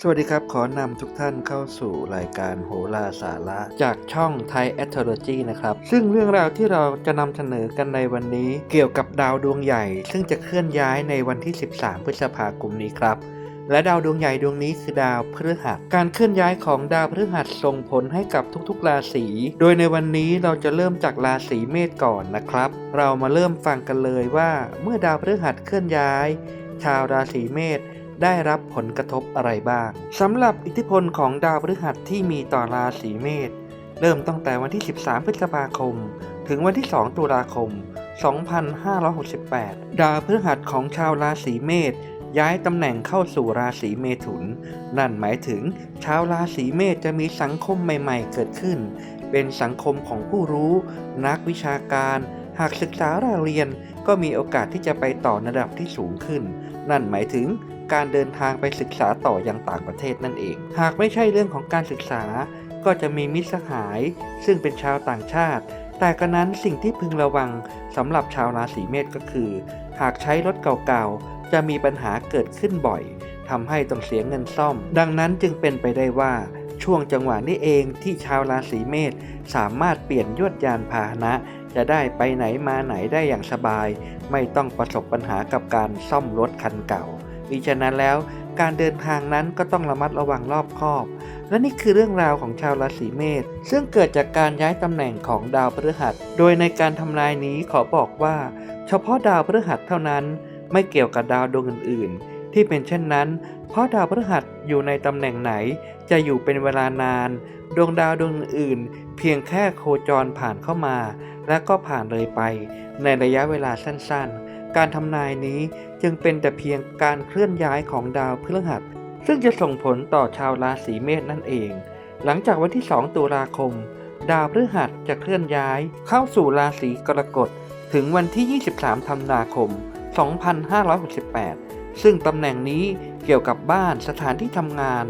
สวัสดีครับ ขอนำทุกท่านเข้าสู่รายการโหราสาระ จากช่อง Thai Astrology นะครับ ซึ่งเรื่องราวที่เราจะนำเสนอกันในวันนี้ เกี่ยวกับดาวดวงใหญ่ ซึ่งจะเคลื่อนย้ายในวันที่ 13 พฤษภาคมนี้ครับ และดาวดวงใหญ่ดวงนี้คือดาวพฤหัส การเคลื่อนย้ายของดาวพฤหัสส่งผลให้กับทุกๆ ราศี โดยในวันนี้เราจะเริ่มจากราศีเมษก่อนนะครับ เรามาเริ่มฟังกันเลยว่า เมื่อดาวพฤหัสเคลื่อนย้าย ชาวราศีเมษ ได้รับผลกระทบอะไรบ้างสำหรับอิทธิพลของดาวพฤหัสที่มีต่อราศีเมษเริ่มตั้งแต่วันที่ 13 พฤษภาคม ถึงวันที่ 2 ตุลาคม 2568 ดาวพฤหัสของชาวราศีเมษย้ายตำแหน่งเข้าสู่ราศีเมถุน นั่นหมายถึง ชาวราศีเมษจะมีสังคมใหม่ๆเกิดขึ้น เป็นสังคมของผู้รู้ นักวิชาการ หากศึกษาเราเรียนก็มีโอกาสที่จะไปต่อระดับที่สูงขึ้น นั่นหมายถึง การเดินทางไปศึกษาต่อยังต่างประเทศนั่นเอง หากไม่ใช่เรื่องของการศึกษา ก็จะมีมิตรสหาย ซึ่งเป็นชาวต่างชาติ แต่กระนั้นสิ่งที่พึงระวังสำหรับชาวราศีเมษก็คือ หากใช้รถเก่าๆ จะมีปัญหาเกิดขึ้นบ่อยทำให้ต้องเสียเงินซ่อม ดังนั้นจึงเป็นไปได้ว่าช่วงจังหวะนี้เองที่ชาวราศีเมษสามารถเปลี่ยนยวดยานพาหนะ จะได้ไปไหนมาไหนได้อย่างสบาย ไม่ต้องประสบปัญหากับการซ่อมรถคันเก่า มิฉะนั้นแล้วการเดินทางนั้นก็ต้องระมัดระวังรอบคอบ และนี่คือเรื่องราวของชาวราศีเมษซึ่งเกิดจากการย้ายตำแหน่งของดาวพฤหัส โดยในการทำนายนี้ขอบอกว่า เฉพาะดาวพฤหัสเท่านั้น ไม่เกี่ยวกับดาวดวงอื่น ๆ ที่เป็นเช่นนั้น เพราะดาวพฤหัสอยู่ในตำแหน่งไหน จะอยู่เป็นเวลานาน ดวงดาวดวงอื่น เพียงแค่โคจรผ่านเข้ามา และก็ผ่านเลยไป ในระยะเวลาสั้น ๆ การทำนายนี้จึงเป็นแต่เพียงการเคลื่อนย้ายของดาวพฤหัส ซึ่งจะส่งผลต่อชาวราศีเมษนั่นเอง หลังจากวันที่ 2 ตุลาคม ดาวพฤหัสจะเคลื่อนย้ายเข้าสู่ราศีกรกฎถึงวันที่ 23 ธันวาคม 2568 ซึ่งตำแหน่งนี้เกี่ยวกับบ้านสถานที่ทำงาน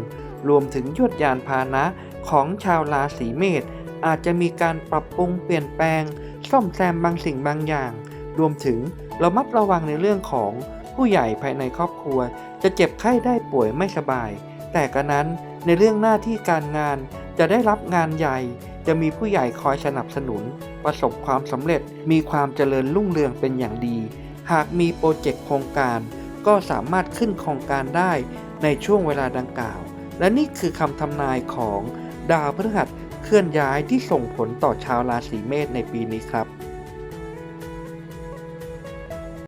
รวมถึงยวดยานพาหนะของชาวราศีเมษอาจจะมีการปรับปรุงเปลี่ยนแปลง ซ่อมแซมบางสิ่งบางอย่าง รวมถึงเรามัดระวังในเรื่องของผู้ใหญ่ภายในครอบครัว จะเจ็บไข้ได้ป่วยไม่สบาย แต่กระนั้นในเรื่องหน้าที่การงานจะได้รับงานใหญ่ จะมีผู้ใหญ่คอยสนับสนุน ประสบความสำเร็จมีความเจริญรุ่งเรืองเป็นอย่างดี หากมีโปรเจกต์โครงการ ก็สามารถขึ้นโครงการได้ในช่วงเวลาดังกล่าว และนี่คือคำทำนายของดาวพฤหัสเคลื่อนย้ายที่ส่งผลต่อชาวราศีเมษในปีนี้ครับ